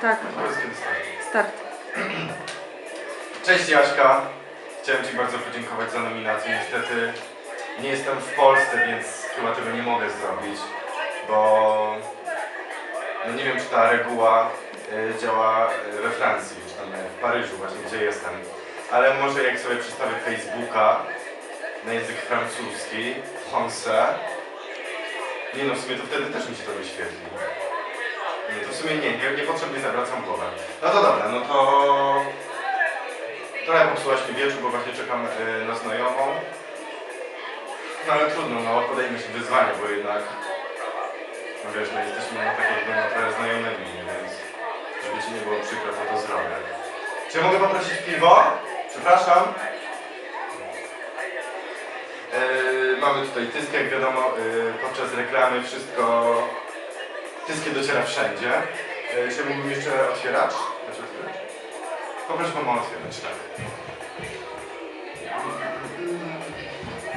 Tak, start. Cześć Jaśka. Chciałem Ci bardzo podziękować za nominację. Niestety nie jestem w Polsce, więc chyba tego nie mogę zrobić, bo no nie wiem czy ta reguła y, działa y, we Francji, czy tam y, w Paryżu właśnie, gdzie jestem. Ale może jak sobie przedstawię Facebooka na język francuski, français, nie no w sumie to wtedy też mi się to wyświetli. Nie, to w sumie nie, nie, niepotrzebnie zawracam głowę. No to dobra, no to Trochę popsułaś mi wieczór, bo właśnie czekam y, na znajomą. No ale trudno, no podejmę się wyzwania, bo jednak no wiesz, no jesteśmy no, tak jakby no, trochę znajomymi, więc żeby ci nie było przykro, to to zrobię. Czy mogę poprosić piwo? Przepraszam. Yy, mamy tutaj tysk, jak wiadomo, yy, podczas reklamy wszystko tyskie dociera wszędzie. Czy mógłbym jeszcze otwierać? Znaczy? Poproszę mam otwierać, tak.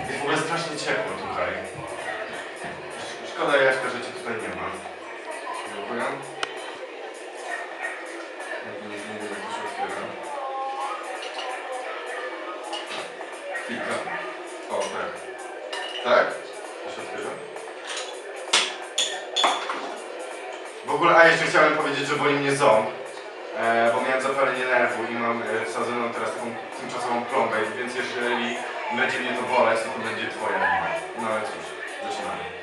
Jest w ogóle strasznie ciepło tutaj. Sz- Szkoda Jaśka, że cię tutaj nie ma. Dziękuję. Kilka. O, tak. Tak? W ogóle, a jeszcze chciałem powiedzieć, że boli mnie ząb. E, bo miałem zapalenie nerwu i mam e, wsadzoną teraz taką tymczasową plombę, więc jeżeli będzie mnie to boleć, to to będzie twoja. No ale cóż, zaczynamy.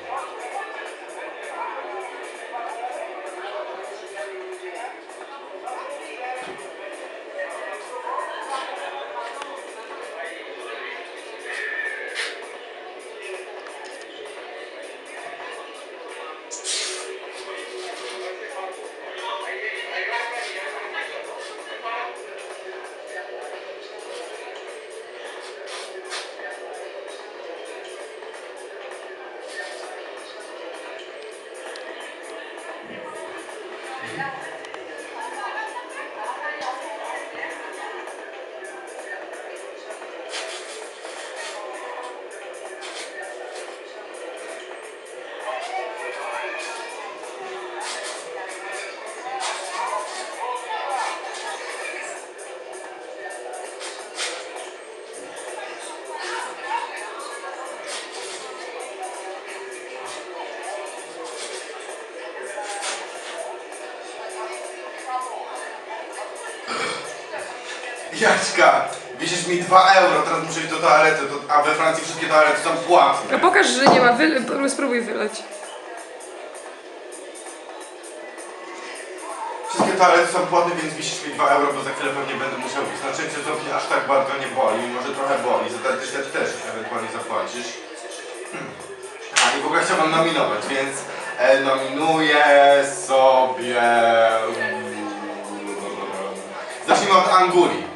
Jaśka, wisisz mi 2 euro, teraz muszę iść do toalety, to, a we Francji wszystkie toalety są płatne. No pokaż, że nie ma, Wy, spróbuj wyleć. Wszystkie toalety są płatne, więc wisisz mi 2 euro, bo za chwilę pewnie będę musiał iść. Na szczęście to mnie aż tak bardzo nie boli, może trochę boli, za dentystę też ewentualnie zapłacisz. A i w ogóle chciałbym nominować, więc e, nominuję sobie... Zacznijmy od Anguli.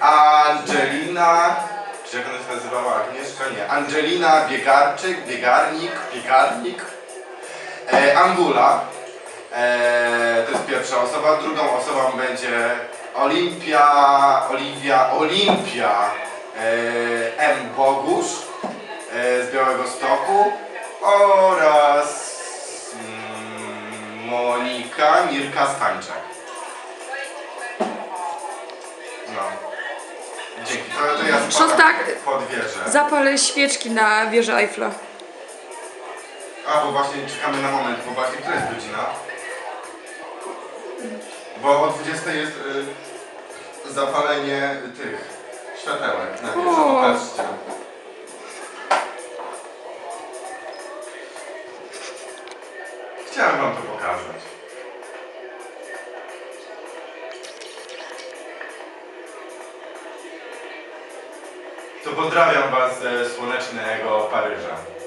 Angelina... Czy jak ona się nazywała? Agnieszka? Nie. Angelina Biegarczyk, Biegarnik, Biegarnik. E, Angula. E, to jest pierwsza osoba. Drugą osobą będzie Olimpia, Oliwia, Olimpia e, M. Bogusz e, z Białego Stoku oraz mm, Monika Mirka Stańczak. Szostak. pod wieżę. Zapal świeczki na wieży Eiffla. A, bo właśnie czekamy na moment, bo właśnie która jest godzina? Bo o 20 jest y, zapalenie tych światełek na wieży, O. To pozdrawiam was ze słonecznego Paryża.